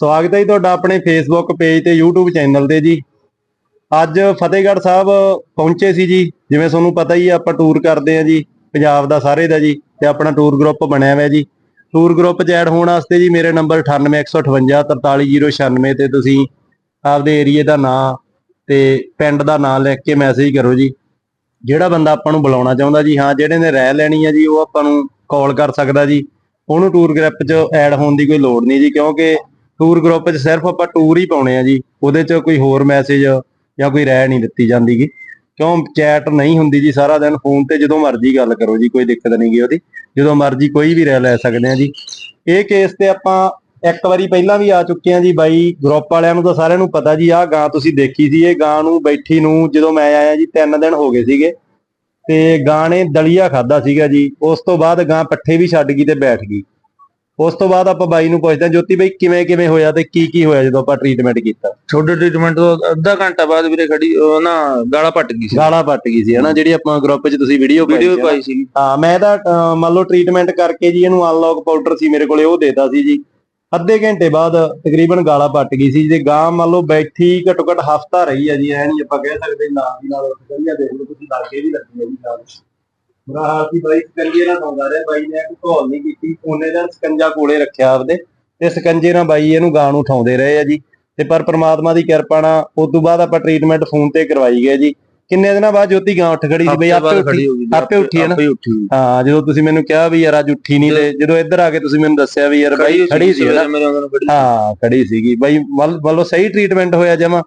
ਸਵਾਗਤ ਹੈ ਜੀ ਤੁਹਾਡਾ ਆਪਣੇ ਫੇਸਬੁੱਕ ਪੇਜ ਤੇ YouTube ਚੈਨਲ ਤੇ ਜੀ। ਅੱਜ ਫਤਿਹਗੜ੍ਹ ਸਾਹਿਬ ਪਹੁੰਚੇ ਸੀ ਜੀ। ਜਿਵੇਂ ਤੁਹਾਨੂੰ ਪਤਾ ਹੀ ਆ, ਆਪਾਂ ਟੂਰ ਕਰਦੇ ਆ ਜੀ, ਪੰਜਾਬ ਦਾ ਸਾਰੇ ਦਾ ਜੀ, ਤੇ ਆਪਣਾ ਟੂਰ ਗਰੁੱਪ ਬਣਿਆ ਹੋਇਆ ਜੀ। ਟੂਰ ਗਰੁੱਪ 'ਚ ਐਡ ਹੋਣ ਵਾਸਤੇ ਜੀ ਮੇਰੇ ਨੰਬਰ 98158 43096 ਤੇ ਤੁਸੀਂ ਆਪਦੇ ਏਰੀਏ ਦਾ ਨਾਂ ਤੇ ਪਿੰਡ ਦਾ ਨਾਂ ਲਿਖ ਕੇ ਮੈਸੇਜ ਕਰੋ ਜੀ। ਜਿਹੜਾ ਬੰਦਾ ਆਪਾਂ ਨੂੰ ਬੁਲਾਉਣਾ ਚਾਹੁੰਦਾ ਜੀ, ਹਾਂ, ਜਿਹੜੇ ਨੇ ਰਹਿ ਲੈਣੀ ਆ ਜੀ, ਉਹ ਆਪਾਂ ਨੂੰ ਕਾਲ ਕਰ ਸਕਦਾ ਜੀ। ਉਹਨੂੰ ਟੂਰ ਗਰੁੱਪ 'ਚ ਐਡ ਹੋਣ ਦੀ ਕੋਈ ਲੋੜ ਨਹੀਂ ਜੀ, ਕਿਉਂਕਿ ਟੂਰ ਗਰੁੱਪ 'ਚ ਸਿਰਫ ਆਪਾਂ ਟੂਰ ਹੀ ਪਾਉਣੇ ਆ ਜੀ, ਉਹਦੇ 'ਚ ਕੋਈ ਹੋਰ ਮੈਸੇਜ ਜਾਂ ਕੋਈ ਰਹਿ ਨਹੀਂ ਦਿੱਤੀ ਜਾਂਦੀਗੀ ਕਿਉਂ ਚੈਟ ਨਹੀਂ ਹੁੰਦੀ ਜੀ, ਸਾਰਾ ਦਿਨ ਫੋਨ ਤੇ ਜਦੋਂ ਮਰਜ਼ੀ ਗੱਲ ਕਰੋ ਜੀ, ਕੋਈ ਦਿੱਕਤ ਨਹੀਂ ਗਈ ਉਹਦੀ। ਜਦੋਂ ਮਰਜ਼ੀ ਕੋਈ ਵੀ ਰਹਿ ਲੈ ਸਕਦੇ ਆ ਜੀ। ਇਹ ਕੇਸ ਤੇ ਆਪਾਂ ਇੱਕ ਵਾਰੀ ਪਹਿਲਾਂ ਵੀ ਆ ਚੁੱਕੇ ਆ ਜੀ ਬਾਈ ਗਰੁੱਪ ਵਾਲਿਆਂ ਨੂੰ ਤਾਂ ਸਾਰਿਆਂ ਨੂੰ ਪਤਾ ਜੀ, ਆਹ ਗਾਂ ਤੁਸੀਂ ਦੇਖੀ ਸੀ, ਇਹ ਗਾਂ ਨੂੰ ਬੈਠੀ ਨੂੰ ਜਦੋਂ ਮੈਂ ਆਇਆ ਜੀ 3 ਦਿਨ ਹੋ ਗਏ ਸੀਗੇ। ਤੇ ਗਾਂ ਨੇ ਦਲੀਆ ਖਾਦਾ ਸੀਗਾ ਜੀ, ਉਸ ਤੋਂ ਬਾਅਦ ਗਾਂ ਪੱਠੇ ਵੀ ਛੱਡ ਗਈ ਤੇ ਬੈਠ ਗਈ। ਉਸ ਤੋਂ ਬਾਅਦ ਆਪਾਂ ਬਾਈ ਨੂੰ ਪੁੱਛਦੇ ਹਾਂ ਜੋਤੀ ਬਾਈ ਕਿਵੇਂ ਕਿਵੇਂ ਹੋਇਆ ਤੇ ਕੀ ਕੀ ਹੋਇਆ ਜਦੋਂ ਆਪਾਂ ਟ੍ਰੀਟਮੈਂਟ ਕੀਤਾ? ਛੋਟੇ ਟ੍ਰੀਟਮੈਂਟ ਤੋਂ ਅੱਧਾ ਘੰਟਾ ਬਾਅਦ ਵੀਰੇ ਖੜੀ ਉਹ ਨਾ ਗਾਲਾ ਪੱਟ ਗਈ ਸੀ। ਗਾਲਾਂ ਪੱਟ ਗਈ ਸੀ ਹਨਾ? ਜਿਹੜੀ ਆਪਾਂ ਗਰੁੱਪ 'ਚ ਤੁਸੀਂ ਵੀਡੀਓ ਪਾਈ ਵੀਡੀਓ। ਪਾਈ ਸੀ। ਹਾਂ ਮੈਂ ਤਾਂ ਮੰਨ ਲਓ ਟ੍ਰੀਟਮੈਂਟ ਕਰਕੇ ਜੀ ਇਹਨੂੰ ਅਨਲੌਕ ਪਾਊਡਰ ਸੀ ਮੇਰੇ ਕੋਲੇ ਉਹ ਦੇਤਾ ਸੀ ਜੀ। ਅੱਧੇ ਘੰਟੇ ਬਾਅਦ ਤਕਰੀਬਨ ਗਾਲਾਂ ਪੱਟ ਗਈ ਸੀ ਜੇ ਗਾਂ ਮੰਨ ਲਓ ਬੈਠੀ ਘੱਟੋ ਘੱਟ ਹਫਤਾ ਰਹੀ ਹੈ ਜੀ ਐ ਨਹੀਂ ਆਪਾਂ ਕਹਿ ਸਕਦੇ ਨਾਲ ਦੀ ਨਾਲ ਵਧੀਆ ਦੇਖ ਲਓ ਤੁਸੀਂ ਲਾਗੇ ਵੀ ਲੱਗੀ ਹੈ ਜੀ ਨਾਲ ਬੁਰਾ ਹਾਲ ਸੀ ਬਾਈ ਸਕੰਜੇ ਨਾਲ ਸੌਂਦਾ ਰਿਹਾ ਬਾਈ ਨੇ, ਕੋਈ ਧੌਲ ਨਹੀਂ ਕੀਤੀ, ਉਹਨੇ ਦਾ ਸਕੰਜਾ ਕੋਲੇ ਰੱਖਿਆ ਆਪਦੇ ਤੇ ਸਕੰਜੇ ਨਾਲ ਬਾਈ ਇਹਨੂੰ ਗਾਂ ਨੂੰ ਉਠਾਉਂਦੇ ਰਹੇ ਆ ਜੀ। ਤੇ ਪਰ ਪ੍ਰਮਾਤਮਾ ਦੀ ਕਿਰਪਾ ਨਾਲ ਉਸ ਤੋਂ ਬਾਅਦ ਆਪਾਂ ਟ੍ਰੀਟਮੈਂਟ ਫੋਨ ਤੇ ਕਰਵਾਈ ਗਏ ਜੀ। ਕਿੰਨੇ ਦਿਨਾਂ ਬਾਅਦ ਜੋਤੀ ਗਾਂ ਉੱਠ ਖੜੀ ਸੀ? ਬਈ ਆਪੇ ਉੱਠੀ ਆਪੇ ਉੱਠੀ ਹੈ ਨਾ? ਹਾਂ ਜਦੋਂ ਤੁਸੀਂ ਮੈਨੂੰ ਕਿਹਾ ਵੀ ਯਾਰ ਅੱਜ ਉੱਠੀ ਨਹੀਂ ਤੇ ਜਦੋਂ ਇੱਧਰ ਆ ਕੇ ਤੁਸੀਂ ਮੈਨੂੰ ਦੱਸਿਆ ਵੀ ਯਾਰ ਬਾਈ ਖੜੀ ਸੀ ਨਾ? ਹਾਂ ਖੜੀ ਸੀਗੀ। ਬਾਈ ਵੱਲ- ਸਹੀ ਟ੍ਰੀਟਮੈਂਟ ਹੋਇਆ ਜਮਾ।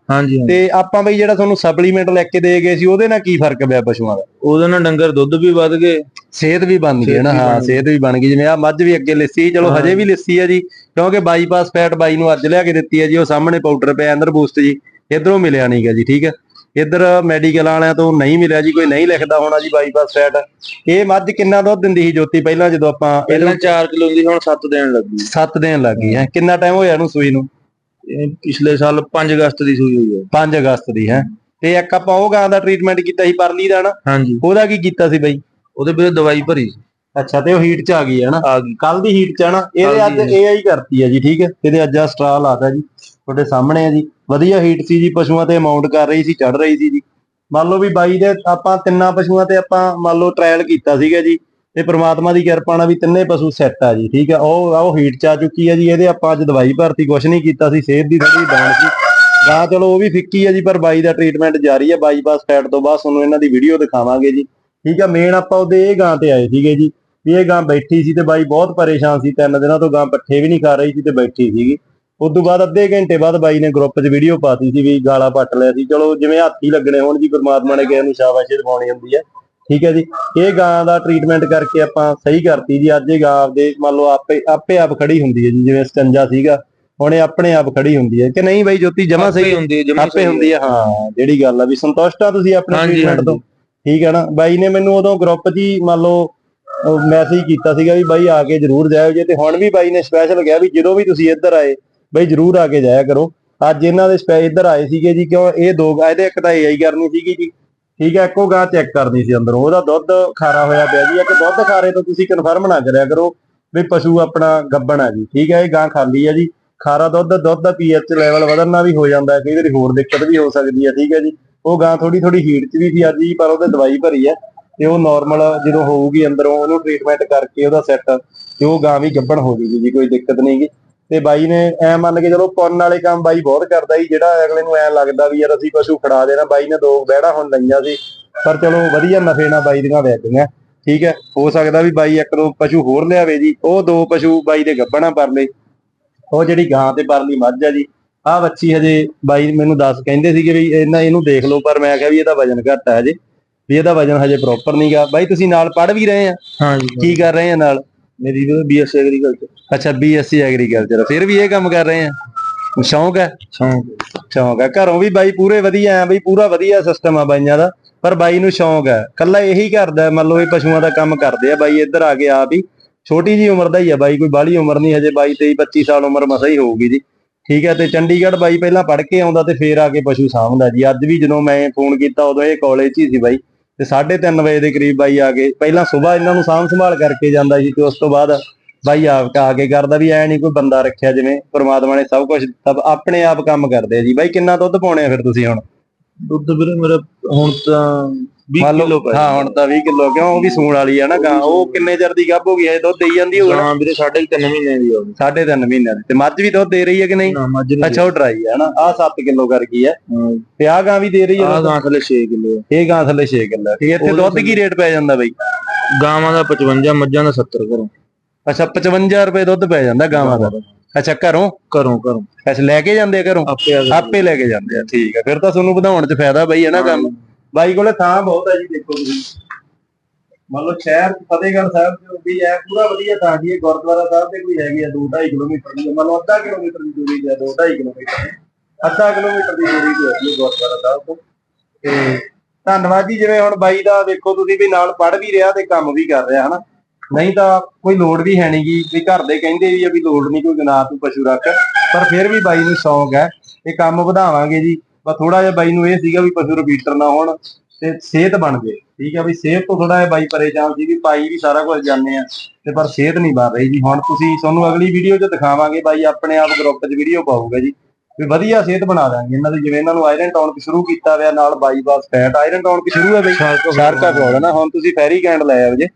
ਤੇ ਆਪਾਂ ਬਈ ਜਿਹੜਾ ਤੁਹਾਨੂੰ ਸਪਲੀਮੈਂਟ ਲੈ ਕੇ ਦੇ ਗਏ ਸੀ ਉਹਦੇ ਨਾਲ ਕੀ ਫ਼ਰਕ ਪਿਆ ਪਸ਼ੂਆਂ ਦਾ? ਉਹਦੇ ਨਾਲ ਡੰਗਰ ਦੁੱਧ ਵੀ ਵੱਧ ਗਏ। ਸਿਹਤ ਵੀ ਬਣ ਗਈ ਨਾ ਹਾਂ। ਸਿਹਤ ਵੀ ਬਣ ਗਈ। ਜਿਵੇਂ ਆ ਮੱਝ ਵੀ ਅੱਗੇ ਲਿੱਸੀ ਚਲੋ। ਹਜੇ ਵੀ ਲਿੱਸੀ ਹੈ ਜੀ ਕਿਉਂਕਿ ਬਾਈਪਾਸ ਫੈਟ ਬਾਈ ਨੂੰ ਅੱਜ ਲਿਆ ਕੇ ਦਿੱਤੀ ਹੈ ਜੀ ਉਹ ਸਾਹਮਣੇ ਪਾਊਡਰ ਪਿਆ ਅੰਦਰ ਬੂਸਟ ਜੀ ਇਧਰੋਂ ਮਿਲਿਆ ਨਹੀਂਗਾ ਜੀ ਠੀਕ ਹੈ? ਇੱਧਰ ਮੈਡੀਕਲ ਵਾਲਿਆਂ ਤੋਂ ਨਹੀਂ ਮਿਲਿਆ ਜੀ ਕੋਈ ਨਹੀਂ ਲਿਖਦਾ ਹੋਣਾ ਜੀ ਬਾਈਪਾਸ ਫੈਟ ਇਹ ਮੱਝ ਕਿੰਨਾ ਦੁੱਧ ਦਿੰਦੀ ਸੀ ਜੋਤੀ ਪਹਿਲਾਂ ਜਦੋਂ ਆਪਾਂ ਪਹਿਲਾਂ 4 ਕਿਲੋ ਦੀ ਹੁਣ 7 ਦੇਣ ਲੱਗੀ। 7 ਦਿਨ ਲੱਗ ਹੈ। ਕਿੰਨਾ ਟਾਈਮ ਹੋਇਆ ਇਹਨੂੰ ਸੂਈ ਨੂੰ? ਪਿਛਲੇ ਸਾਲ 5 ਅਗਸਤ ਦੀ ਸੂਈ ਹੋਈ ਹੈ। 5 ਅਗਸਤ ਦੀ ਹੈ। ਤੇ ਇੱਕ ਆਪਾਂ ਉਹ ਗਾਂ ਦਾ ਟ੍ਰੀਟਮੈਂਟ ਕੀਤਾ ਸੀ ਪਰਲੀ ਦਾ ਨਾ? ਹਾਂਜੀ। ਉਹਦਾ ਕੀ ਕੀਤਾ ਸੀ ਬਈ? ਉਹਦੇ ਵੀਰੇ ਦਵਾਈ ਭਰੀ ਅੱਛਾ ਤੇ ਉਹ ਹੀਟ ਚ ਆ ਗਈ ਹੈ ਨਾ? ਆ ਗਈ। ਕੱਲ ਦੀ ਹੀਟ ਚ ਹੈ ਨਾ? ਇਹਦੇ ਅੱਜ AI ਕਰਤੀ ਹੈ ਜੀ ਠੀਕ ਹੈ? ਇਹਦੇ ਅੱਜ ਆ ਸਟਰਾ ਲਾਤਾ ਜੀ। ਤੁਹਾਡੇ ਸਾਹਮਣੇ ਹੈ ਜੀ। ਵਧੀਆ ਹੀਟ ਸੀ ਜੀ, ਪਸ਼ੂਆਂ ਤੇ ਅਮਾਉਂਟ ਕਰ ਰਹੀ ਸੀ ਚੜ ਰਹੀ ਸੀ ਜੀ। ਮੰਨ ਲਓ ਵੀ ਬਾਈ ਦੇ ਆਪਾਂ ਤਿੰਨਾਂ ਪਸ਼ੂਆਂ ਤੇ ਆਪਾਂ ਮੰਨ ਲਓ ਟ੍ਰਾਇਲ ਕੀਤਾ ਸੀਗਾ ਜੀ, ਤੇ ਪ੍ਰਮਾਤਮਾ ਦੀ ਕਿਰਪਾ ਨਾਲ ਵੀ ਤਿੰਨੇ ਪਸ਼ੂ ਸੈੱਟ ਆ ਜੀ, ਠੀਕ ਹੈ ਉਹ ਉਹ ਹੀਟ ਚ ਆ ਚੁੱਕੀ ਹੈ ਜੀ, ਇਹਦੇ ਆਪਾਂ ਅੱਜ ਦਵਾਈ ਭਰਤੀ, ਕੁਛ ਨਹੀਂ ਕੀਤਾ ਸੀ, ਸਿਹਤ ਦੀ ਥੋੜੀ ਡਾਊਨ ਸੀ। ਗਾਂ ਚਲੋ ਉਹ ਵੀ ਫਿੱਕੀ ਆ ਜੀ, ਪਰ ਬਾਈ ਦਾ ਟ੍ਰੀਟਮੈਂਟ ਜਾਰੀ ਹੈ ਬਾਈਪਾਸ ਫੈਟ ਤੋਂ ਬਾਅਦ ਤੁਹਾਨੂੰ ਇਹਨਾਂ ਦੀ ਵੀਡੀਓ ਦਿਖਾਵਾਂਗੇ ਜੀ। ਠੀਕ ਆ ਮੇਨ ਆਪਾਂ ਉਹਦੇ ਇਹ ਗਾਂ ਤੇ ਆਏ ਸੀਗੇ ਜੀ, ਵੀ ਇਹ ਗਾਂ ਬੈਠੀ ਸੀ ਤੇ ਬਾਈ ਬਹੁਤ ਪਰੇਸ਼ਾਨ ਸੀ, ਤਿੰਨ ਦਿਨਾਂ ਤੋਂ ਗਾਂ ਪੱਠੇ ਵੀ ਨਹੀਂ ਖਾ ਰਹੀ ਸੀ ਤੇ ਬੈਠੀ ਸੀਗੀ। ਤੋਂ ਬਾਅਦ ਅੱਧੇ ਘੰਟੇ ਬਾਅਦ ਬਾਈ ਨੇ ਗਰੁੱਪ 'ਚ ਵੀਡੀਓ ਪਾਤੀ ਸੀ ਵੀ ਗਾਲਾਂ ਪੱਟ ਲਿਆ ਸੀ। ਚਲੋ ਜਿਵੇਂ ਹੱਥੀ ਲੱਗਣੇ ਹੋਣ ਜੀ ਪਰਮਾਤਮਾ ਨੇ ਕਿਸੇ ਨੂੰ ਸ਼ਾਬਾਸ਼ੀ ਦਿਵਾਉਣੀ ਹੁੰਦੀ ਹੈ। ਠੀਕ ਹੈ ਜੀ। ਇਹ ਗਾਂ ਦਾ ਟ੍ਰੀਟਮੈਂਟ ਕਰਕੇ ਆਪਾਂ ਸਹੀ ਕਰਤੀ ਜੀ। ਅੱਜ ਇਹ ਗਾਂ ਆਪਦੇ ਮੰਨ ਲਓ ਆਪੇ ਆਪੇ ਆਪ ਖੜੀ ਹੁੰਦੀ ਹੈ ਜੀ। ਜਿਵੇਂ ਸਕੰਜਾ ਸੀਗਾ ਹੁਣ ਇਹ ਆਪਣੇ ਆਪ ਖੜੀ ਹੁੰਦੀ ਹੈ। ਕਿ ਨਹੀਂ ਬਾਈ ਜੋਤੀ ਜਮਾ ਸਹੀ ਹੁੰਦੀ ਹੈ ਜਮਾਂ ਆਪੇ ਹੁੰਦੀ ਹੈ। ਹਾਂ। ਜਿਹੜੀ ਗੱਲ ਆ ਵੀ ਸੰਤੁਸ਼ਟ ਆ ਤੁਸੀਂ ਆਪਣੇ ਟ੍ਰੀਟਮੈਂਟ ਤੋਂ। ਠੀਕ ਹੈ ਨਾ। ਬਾਈ ਨੇ ਮੈਨੂੰ ਉਦੋਂ ਗਰੁੱਪ 'ਚ ਹੀ ਮੰਨ ਲਓ ਮੈਸੇਜ ਕੀਤਾ ਸੀਗਾ ਵੀ ਬਾਈ ਆ ਕੇ ਜਰੂਰ ਜਾਇਓ ਜੇ। ਤੇ ਹੁਣ ਵੀ ਬਾਈ ਨੇ ਸਪੈਸ਼ਲ ਕਿਹਾ ਵੀ ਜਦੋਂ ਵੀ ਤੁਸੀਂ ਇੱਧਰ ਆਏ ਬਈ ਜਰੂਰ ਆ ਕੇ ਜਾਇਆ ਕਰੋ। ਅੱਜ ਇਹਨਾਂ ਦੇ ਸਪੈ ਇੱਧਰ ਆਏ ਸੀਗੇ ਜੀ, ਕਿਉਂ ਇਹ ਦੋ ਗਾਂ ਇਹਦੇ ਇੱਕ ਤਾਂ ਏਆਈ ਕਰਨੀ ਸੀਗੀ ਜੀ। ਠੀਕ ਹੈ, ਇੱਕੋ ਗਾਂ ਚੈੱਕ ਕਰਨੀ ਸੀ ਅੰਦਰੋਂ। ਉਹਦਾ ਦੁੱਧ ਖਾਰਾ ਹੋਇਆ ਪਿਆ ਜੀ। ਇੱਕ ਦੁੱਧ ਖਾਰੇ ਤੋਂ ਤੁਸੀਂ ਕਨਫਰਮ ਨਾ ਕਰਿਆ ਕਰੋ ਵੀ ਪਸ਼ੂ ਆਪਣਾ ਗੱਬਣ ਆ ਜੀ। ਠੀਕ ਹੈ, ਇਹ ਗਾਂ ਖਾਲੀ ਆ ਜੀ। ਖਾਰਾ ਦੁੱਧ ਦੁੱਧ ਦਾ ਪੀਐਚ ਲੈਵਲ ਵਧਣ ਨਾਲ ਵੀ ਹੋ ਜਾਂਦਾ ਹੈ। ਕਈ ਵਾਰੀ ਹੋਰ ਦਿੱਕਤ ਵੀ ਹੋ ਸਕਦੀ ਹੈ, ਠੀਕ ਹੈ ਜੀ। ਉਹ ਗਾਂ ਥੋੜੀ ਥੋੜੀ ਹੀਟ 'ਚ ਵੀ ਸੀ ਅੱਜ ਜੀ, ਪਰ ਉਹਦੇ ਦਵਾਈ ਭਰੀ ਹੈ। ਤੇ ਉਹ ਨਾਰਮਲ ਜਦੋਂ ਹੋਊਗੀ ਅੰਦਰੋਂ, ਉਹਨੂੰ ਟ੍ਰੀਟਮੈਂਟ ਕਰਕੇ ਉਹਦਾ ਸੈੱਟ ਤੇ ਉਹ ਗਾਂ ਵੀ ਗੱਬਣ ਹੋ ਜੂਗੀ ਜੀ, ਕੋਈ ਦਿੱਕਤ ਨਹੀਂਗੀ ਤੇ ਬਾਈ ਨੇ ਐ ਮੰਨ ਕੇ ਚਲੋ ਪੁੰਨ ਵਾਲੇ ਕੰਮ ਬਾਈ ਬਹੁਤ ਕਰਦਾ ਜੀ ਜਿਹੜਾ ਅਗਲੇ ਨੂੰ ਐ ਲੱਗਦਾ ਵੀ ਯਾਰ ਅਸੀਂ ਪਸ਼ੂ ਖੜਾ ਦੇਣਾ ਬਾਈ ਨੇ ਦੋ ਬਹਿੜਾ ਹੁਣ ਲਈਆਂ ਸੀ ਪਰ ਚਲੋ ਵਧੀਆ ਨਫੇ ਨਾਲ ਬਾਈ ਦੀਆਂ ਵੈਗ ਗਈਆਂ ਠੀਕ ਹੈ। ਹੋ ਸਕਦਾ ਵੀ ਬਾਈ ਇੱਕ ਦੋ ਪਸ਼ੂ ਹੋਰ ਲਿਆਵੇ ਜੀ ਉਹ ਦੋ ਪਸ਼ੂ ਬਾਈ ਦੇ ਗੱਬਣਾ ਪਰਲੇ ਉਹ ਜਿਹੜੀ ਗਾਂ ਤੇ ਪਰਲੀ ਮੱਝ ਆ ਜੀ ਆਹ ਬੱਚੀ ਹਜੇ ਬਾਈ ਮੈਨੂੰ ਦੱਸ ਕਹਿੰਦੇ ਸੀਗੇ ਵੀ ਇਹਨਾਂ ਇਹਨੂੰ ਦੇਖ ਲਓ ਪਰ ਮੈਂ ਕਿਹਾ ਵੀ ਇਹਦਾ ਵਜਨ ਘੱਟ ਆ ਹਜੇ ਵੀ ਇਹਦਾ ਵਜਨ ਹਜੇ ਪ੍ਰੋਪਰ ਨਹੀਂਗਾ ਬਾਈ ਤੁਸੀਂ ਨਾਲ ਪੜ ਵੀ ਰਹੇ ਆ? ਹਾਂਜੀ ਕੀ ਕਰ ਰਹੇ ਆ ਨਾਲ? ਮੇਰੀ ਵੀ ਬੀਐਸਸੀ ਐਗਰੀਕਲਚਰ ਅੱਛਾ ਬੀਐਸਸੀ ਐਗਰੀਕਲਚਰ ਫਿਰ ਵੀ ਇਹ ਕੰਮ ਕਰ ਰਹੇ ਆ? ਸ਼ੌਂਕ ਹੈ ਸ਼ੌਂਕ। ਸ਼ੌਂਕ ਹੈ ਘਰੋਂ ਵੀ ਬਾਈ ਪੂਰੇ ਵਧੀਆ ਆ ਬਈ ਪੂਰਾ ਵਧੀਆ ਸਿਸਟਮ ਆ ਬਾਈਆਂ ਦਾ ਪਰ ਬਾਈ ਨੂੰ ਸ਼ੌਂਕ ਹੈ ਕੱਲਾ ਇਹੀ ਕਰਦਾ ਮੰਨ ਲਓ ਇਹ ਪਸ਼ੂਆਂ ਦਾ ਕੰਮ ਕਰਦੇ ਆ ਬਾਈ ਇੱਧਰ ਆ ਕੇ ਆਪ ਹੀ ਛੋਟੀ ਜੀ ਉਮਰ ਦਾ ਹੀ ਆ ਬਾਈ ਕੋਈ ਬਾਹਲੀ ਉਮਰ ਨਹੀਂ ਹਜੇ 22 23 25 ਸਾਲ ਉਮਰ ਮਸਾ ਹੀ ਹੋਊਗੀ ਜੀ। ਠੀਕ ਹੈ ਤੇ ਚੰਡੀਗੜ੍ਹ ਬਾਈ ਪਹਿਲਾਂ ਪੜ੍ਹ ਕੇ ਆਉਂਦਾ ਤੇ ਫੇਰ ਆ ਕੇ ਪਸ਼ੂ ਸਾਂਭਦਾ ਜੀ। ਅੱਜ ਵੀ ਜਦੋਂ ਮੈਂ ਫੋਨ ਕੀਤਾ ਉਦੋਂ ਇਹ ਕਾਲਜ 'ਚ ਹੀ ਸੀ ਬਾਈ। ਤੇ 3:30 ਵਜੇ ਦੇ ਕਰੀਬ ਬਾਈ ਆ ਕੇ, ਪਹਿਲਾਂ ਸਵੇਰ ਇਹਨਾਂ ਨੂੰ ਸਾਂਭ ਸੰਭਾਲ ਕਰਕੇ ਜਾਂਦਾ ਜੀ ਤੇ ਉਸ ਤੋਂ ਬਾਅਦ ਬਾਈ ਆਪ ਆ ਕੇ ਕਰਦਾ ਵੀ ਐ ਨਹੀਂ ਕੋਈ ਬੰਦਾ ਰੱਖਿਆ ਜਿਵੇਂ ਪ੍ਰਮਾਤਮਾ ਨੇ ਸਭ ਕੁਝ ਸਭ ਆਪਣੇ ਆਪ ਕੰਮ ਕਰਦੇ ਆ ਜੀ। ਬਾਈ ਕਿੰਨਾ ਦੁੱਧ ਪਾਉਣੇ ਆ ਫਿਰ ਤੁਸੀਂ ਹੁਣ? ਦੁੱਧ ਵੀਰੇ ਮੇਰਾ ਹੁਣ ਤਾਂ 20 ਮੰਨ ਕਿਲੋ ਲਓ ਹਾਂ ਹੁਣ ਤਾਂ 20 ਕਿਲੋ ਕਿਉਂ? ਉਹ ਵੀ ਸੂਣ ਵਾਲੀ ਆ ਨਾ ਗਾਂ। ਉਹ ਕਿੰਨੇ ਚਿਰ ਦੀ ਗੱਭ ਹੋ ਗਈ? ਹੈ ਦੁੱਧ ਦੇਈ ਜਾਂਦੀ ਹੋਊ ਨਾ? ਹਾਂ ਵੀਰੇ ਸਾਢੇ 3 ਮਹੀਨੇ ਦੀ ਹੋ ਗਈ। ਸਾਢੇ ਤਿੰਨ ਮਹੀਨਿਆਂ ਦੀ। ਤੇ ਮੱਝ ਵੀ ਦੁੱਧ ਦੇ ਰਹੀ ਹੈ ਕਿ ਨਹੀਂ? ਨਾ ਮੱਝ ਨਹੀਂ ਅੱਛਾ ਉਹ ਡਰਾਈ ਹੈ ਨਾ। ਆਹ 7 ਕਿਲੋ ਕਰ ਗਈ ਹੈ। ਤੇ ਆਹ ਗਾਂ ਵੀ ਦੇ ਰਹੀ ਹੈ ਆ? ਗਾਂ ਥਲੇ 6 ਕਿਲੋ ਇਹ ਗਾਂ ਥੱਲੇ 6 ਕਿਲੋ ਠੀਕ ਹੈ ਇੱਥੇ ਦੁੱਧ ਕੀ ਰੇਟ ਪੈ ਜਾਂਦਾ ਬਾਈ? ਗਾਵਾਂ ਦਾ 55 ਮੱਝਾਂ ਦਾ 70 ਘਰੋਂ। ਅੱਛਾ 55 ਰੁਪਏ ਦੁੱਧ ਪੈ ਜਾਂਦਾ ਗਾਵਾਂ ਦਾ। ਅੱਛਾ ਘਰੋਂ? ਘਰੋਂ ਘਰੋਂ। ਅੱਛਾ ਲੈ ਕੇ ਜਾਂਦੇ ਆ ਘਰੋਂ? ਆਪੇ ਆ ਆਪੇ ਲੈ ਕੇ ਜਾਂਦੇ ਆ ਠੀਕ ਆ। ਫਿਰ ਤਾਂ ਤੁਹਾਨੂੰ ਵਧਾਉਣ 'ਚ ਫਾਇਦਾ ਬਈ ਹੈ ਨਾ ਕੰਮ? ਬਾਈ ਕੋਲੇ ਥਾਂ ਬਹੁਤ ਹੈ ਜੀ, ਦੇਖੋ ਤੁਸੀਂ। ਮੰਨ ਲਓ ਸ਼ਹਿਰ ਫਤਿਹਗੜ੍ਹ ਸਾਹਿਬ ਚ ਵੀ ਹੈ, ਪੂਰਾ ਵਧੀਆ ਥਾਂ ਜੀ ਗੁਰਦੁਆਰਾ ਸਾਹਿਬ ਦੇ ਕੋਈ ਹੈਗੀ ਆ 2.5 ਕਿਲੋਮੀਟਰ ਦੀ, ਮੰਨ ਲਓ ਅੱਧਾ ਕਿਲੋਮੀਟਰ ਦੀ ਦੂਰੀ ਤੇ 2.5 ਕਿਲੋਮੀਟਰ ਅੱਧਾ ਕਿਲੋਮੀਟਰ ਦੀ ਦੂਰੀ ਤੇ ਹੈ ਗੁਰਦੁਆਰਾ ਸਾਹਿਬ ਤੋਂ। ਤੇ ਧੰਨਵਾਦ ਜੀ, ਜਿਵੇਂ ਹੁਣ ਬਾਈ ਦਾ ਦੇਖੋ ਤੁਸੀਂ ਵੀ ਨਾਲ ਪੜ੍ਹ ਵੀ ਰਿਹਾ ਤੇ ਕੰਮ ਵੀ ਕਰ ਰਿਹਾ, ਹਨਾ। ਨਹੀਂ ਤਾਂ ਕੋਈ ਲੋੜ ਵੀ ਹੈ ਨਹੀਂਗੀ ਵੀ ਘਰ ਦੇ ਕਹਿੰਦੇ ਵੀ ਆ ਵੀ ਲੋੜ ਨਹੀਂ ਕੋਈ ਗੁਨਾਹ ਤੂੰ ਪਸ਼ੂ ਰੱਖ। ਪਰ ਫਿਰ ਵੀ ਬਾਈ ਨੂੰ ਸ਼ੌਂਕ ਹੈ, ਇਹ ਕੰਮ ਵਧਾਵਾਂਗੇ ਜੀ। ਬਸ ਥੋੜਾ ਜਿਹਾ ਬਾਈ ਨੂੰ ਇਹ ਸੀਗਾ ਵੀ ਪਸ਼ੂ ਰਿਪੀਟਰ ਨਾ ਹੋਣ ਤੇ ਸਿਹਤ ਬਣ ਜੇ ਠੀਕ ਹੈ ਵੀ ਸਿਹਤ ਤੋਂ ਥੋੜਾ ਜਿਹਾ ਬਾਈ ਪਰੇਸ਼ਾਨ ਸੀ ਵੀ ਪਾਈ ਵੀ ਸਾਰਾ ਕੁਝ ਜਾਣਦੇ ਆ ਤੇ ਪਰ ਸਿਹਤ ਨਹੀਂ ਬਣ ਰਹੀ ਜੀ। ਹੁਣ ਤੁਸੀਂ ਤੁਹਾਨੂੰ ਅਗਲੀ ਵੀਡੀਓ 'ਚ ਦਿਖਾਵਾਂਗੇ ਬਾਈ ਆਪਣੇ ਆਪ ਗਰੁੱਪ 'ਚ ਵੀਡੀਓ ਪਾਊਗਾ ਜੀ। ਵੀ ਵਧੀਆ ਸਿਹਤ ਬਣਾ ਦਾਂਗੇ ਇਹਨਾਂ ਦੀ ਜਿਵੇਂ ਇਹਨਾਂ ਨੂੰ ਆਇਰਨ ਟੌਨਕ ਸ਼ੁਰੂ ਕੀਤਾ ਹੋਇਆ ਨਾਲ ਬਾਈਪਾਸ ਫੈਟ ਆਇਰਨ ਟੌਨਕ ਸ਼ੁਰੂ ਹੈ ਬਈ। ਸ਼ਾਰਕਾ ਫਰੋਲ। ਹੈ ਨਾ ਹੁਣ ਤੁਸੀਂ ਫੈਰੀ ਕੈਂਡ ਲੈ ਆਓ ਜੇ।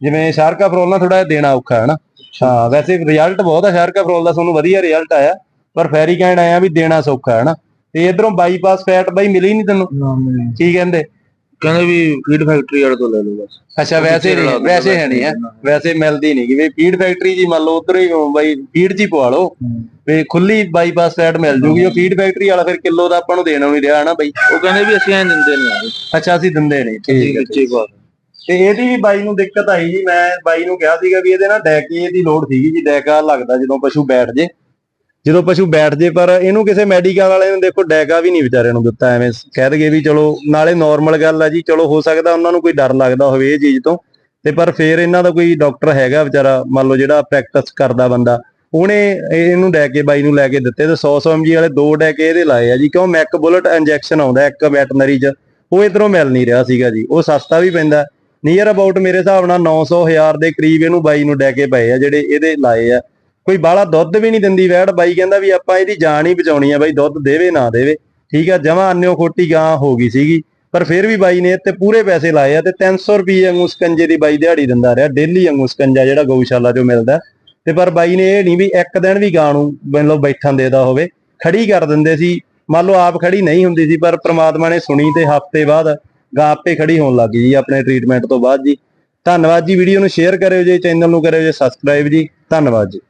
ਜਿਵੇਂ ਸ਼ਾਰਕਾ ਫਰੋਲ ਨਾਲ ਥੋੜਾ ਜਿਹਾ ਦੇਣਾ ਔਖਾ ਹੈ ਨਾ। ਹਾਂ ਵੈਸੇ ਰਿਜ਼ਲਟ ਬਹੁਤ ਆ ਸ਼ਾਰਕਾ ਫਰੋਲ ਦਾ ਤੁਹਾਨੂੰ ਵਧੀਆ ਰਿਜ਼ਲਟ ਆਇਆ ਪਰ ਫੈਰੀ ਕੈਂਡ ਆਇਆ ਵੀ ਦੇਣਾ ਸੌਖਾ ਹੈ ਨਾ। ਤੇ ਇਧਰੋਂ ਬਾਈਪਾਸ ਫੈਟ ਬਾਈ ਮਿਲੀ ਨਹੀਂ ਤੈਨੂੰ। ਕੀ ਕਹਿੰਦੇ? ਕਹਿੰਦੇ ਵੀ ਫੀਡ ਫੈਕਟਰੀ ਵਾਲੇ ਤੋਂ ਲੈ ਲਓ ਬਸ। ਅੱਛਾ ਵੈਸੇ ਨਹੀਂ ਵੈਸੇ ਹੈ ਨਹੀਂ ਹੈ। ਵੈਸੇ ਮਿਲਦੀ ਨਹੀਂ ਕਿ ਵੀ ਫੀਡ ਫੈਕਟਰੀ ਜੀ ਮੰਨ ਲਓ ਉਧਰ ਹੀ ਬਾਈ ਫੀਡ ਹੀ ਪਵਾ ਲਓ। ਵੀ ਖੁੱਲੀ ਬਾਈਪਾਸ ਫੈਟ ਮਿਲ ਜੂਗੀ। ਉਹ ਫੀਡ ਫੈਕਟਰੀ ਵਾਲਾ ਫਿਰ ਕਿਲੋ ਦਾ ਆਪਾਂ ਨੂੰ ਦੇਣਾ ਨਹੀਂ ਰਿਹਾ ਨਾ ਬਾਈ? ਉਹ ਕਹਿੰਦੇ ਵੀ ਅਸੀਂ ਐਂ ਦਿੰਦੇ ਨਹੀਂ ਅੱਛਾ ਅਸੀਂ ਦਿੰਦੇ ਨਹੀਂ ਠੀਕ ਹੈ ਵਿੱਚੇ ਹੀ। ਤੇ ਇਹਦੀ ਵੀ ਬਾਈ ਨੂੰ ਦਿੱਕਤ ਆਈ ਜੀ। ਮੈਂ ਬਾਈ ਨੂੰ ਕਿਹਾ ਸੀਗਾ ਵੀ ਇਹਦੇ ਨਾਲ ਡੈਕੀ ਦੀ ਲੋੜ ਸੀਗੀ ਜੀ। ਡੈਕਾ ਲੱਗਦਾ ਜਦੋਂ ਪਸ਼ੂ ਬੈਠ ਜੇ। ਜਦੋਂ ਪਸ਼ੂ ਬੈਠ ਜੇ ਪਰ ਇਹਨੂੰ ਕਿਸੇ ਮੈਡੀਕਲ ਵਾਲੇ ਨੇ ਦੇਖੋ ਡੈਗਾ ਵੀ ਨਹੀਂ ਵਿਚਾਰੇ ਨੂੰ ਦਿੱਤਾ, ਐਵੇਂ ਕਹਿ ਦਗੇ ਵੀ ਚਲੋ ਨਾਲੇ ਨਾਰਮਲ ਗੱਲ ਆ ਜੀ, ਚਲੋ ਹੋ ਸਕਦਾ ਉਹਨਾਂ ਨੂੰ ਕੋਈ ਡਰ ਲੱਗਦਾ ਹੋਵੇ ਇਹ ਚੀਜ਼ ਤੋਂ, ਤੇ ਪਰ ਫੇਰ ਇਹਨਾਂ ਦਾ ਕੋਈ ਡਾਕਟਰ ਹੈਗਾ ਵਿਚਾਰਾ, ਮੰਨ ਲਓ ਜਿਹੜਾ ਪ੍ਰੈਕਟਿਸ ਕਰਦਾ ਬੰਦਾ, ਉਹਨੇ ਇਹਨੂੰ ਲੈ ਕੇ ਬਾਈ ਨੂੰ ਲੈ ਕੇ ਦਿੱਤੇ ਤੇ 100 100 mg ਵਾਲੇ ਦੋ ਡੈਕੇ ਇਹਦੇ ਲਾਏ ਆ ਜੀ, ਕਿਉਂ ਮੈਕ ਬੁਲਟ ਇੰਜੈਕਸ਼ਨ ਆਉਂਦਾ ਇੱਕ ਵੈਟਨਰੀ 'ਚ, ਉਹ ਇਧਰੋਂ ਮਿਲ ਨਹੀਂ ਰਿਹਾ ਸੀਗਾ ਜੀ, ਉਹ ਸਸਤਾ ਵੀ ਪੈਂਦਾ ਨੀਅਰ ਅਬਾਊਟ ਮੇਰੇ ਹਿਸਾਬ ਨਾਲ 900 1000 ਦੇ ਕਰੀਬ ਇਹਨੂੰ ਬਾਈ ਨੂੰ ਡੈਕੇ ਪਏ ਆ ਜਿਹੜੇ ਇਹਦੇ ਲਾਏ ਆ। ਕੋਈ ਬਾਹਲਾ ਦੁੱਧ ਵੀ ਨਹੀਂ ਦਿੰਦੀ ਵੈੜ ਬਾਈ ਕਹਿੰਦਾ ਵੀ ਆਪਾਂ ਇਹਦੀ ਜਾਨ ਹੀ ਬਚਾਉਣੀ ਆ ਬਾਈ, ਦੁੱਧ ਦੇਵੇ ਨਾ ਦੇਵੇ। ਠੀਕ ਆ, ਜਮਾ ਅੰਨਿਓ ਖੋਟੀ ਗਾਂ ਹੋ ਗਈ ਸੀਗੀ। ਪਰ ਫਿਰ ਵੀ ਬਾਈ ਨੇ ਇੱਥੇ ਪੂਰੇ ਪੈਸੇ ਲਾਏ ਆ ਤੇ 300 ਰੁਪਏ ਵਾਂਗੂ ਸਕੰਜੇ ਦੀ ਬਾਈ ਦਿਹਾੜੀ ਦਿੰਦਾ ਰਿਹਾ, ਡੇਲੀ ਵਾਂਗੂ ਸਕੰਜਾ ਜਿਹੜਾ ਗਊਸ਼ਾਲਾ ਚੋਂ ਮਿਲਦਾ। ਤੇ ਪਰ ਬਾਈ ਨੇ ਇਹ ਨਹੀਂ ਵੀ ਇੱਕ ਦਿਨ ਵੀ ਗਾਂ ਨੂੰ ਮਤਲਬ ਬੈਠਣ ਦੇਦਾ ਹੋਵੇ, ਖੜੀ ਕਰ ਦਿੰਦੇ ਸੀ। ਮੰਨ ਲਓ ਆਪ ਖੜੀ ਨਹੀਂ ਹੁੰਦੀ ਸੀ, ਪਰ ਪ੍ਰਮਾਤਮਾ ਨੇ ਸੁਣੀ ਤੇ ਹਫ਼ਤੇ ਬਾਅਦ ਗਾਂ ਆਪੇ ਖੜੀ ਹੋਣ ਲੱਗੀ ਜੀ ਆਪਣੇ ਟ੍ਰੀਟਮੈਂਟ ਤੋਂ ਬਾਅਦ ਜੀ। ਧੰਨਵਾਦ ਜੀ, ਵੀਡੀਓ ਨੂੰ ਸ਼ੇਅਰ ਕਰਿਓ ਜੀ ਚੈਨਲ ਨੂੰ ਕਰਿਓ ਜੀ ਸਬਸਕ੍ਰਾਈਬ ਜੀ। ਧੰਨਵਾਦ ਜੀ।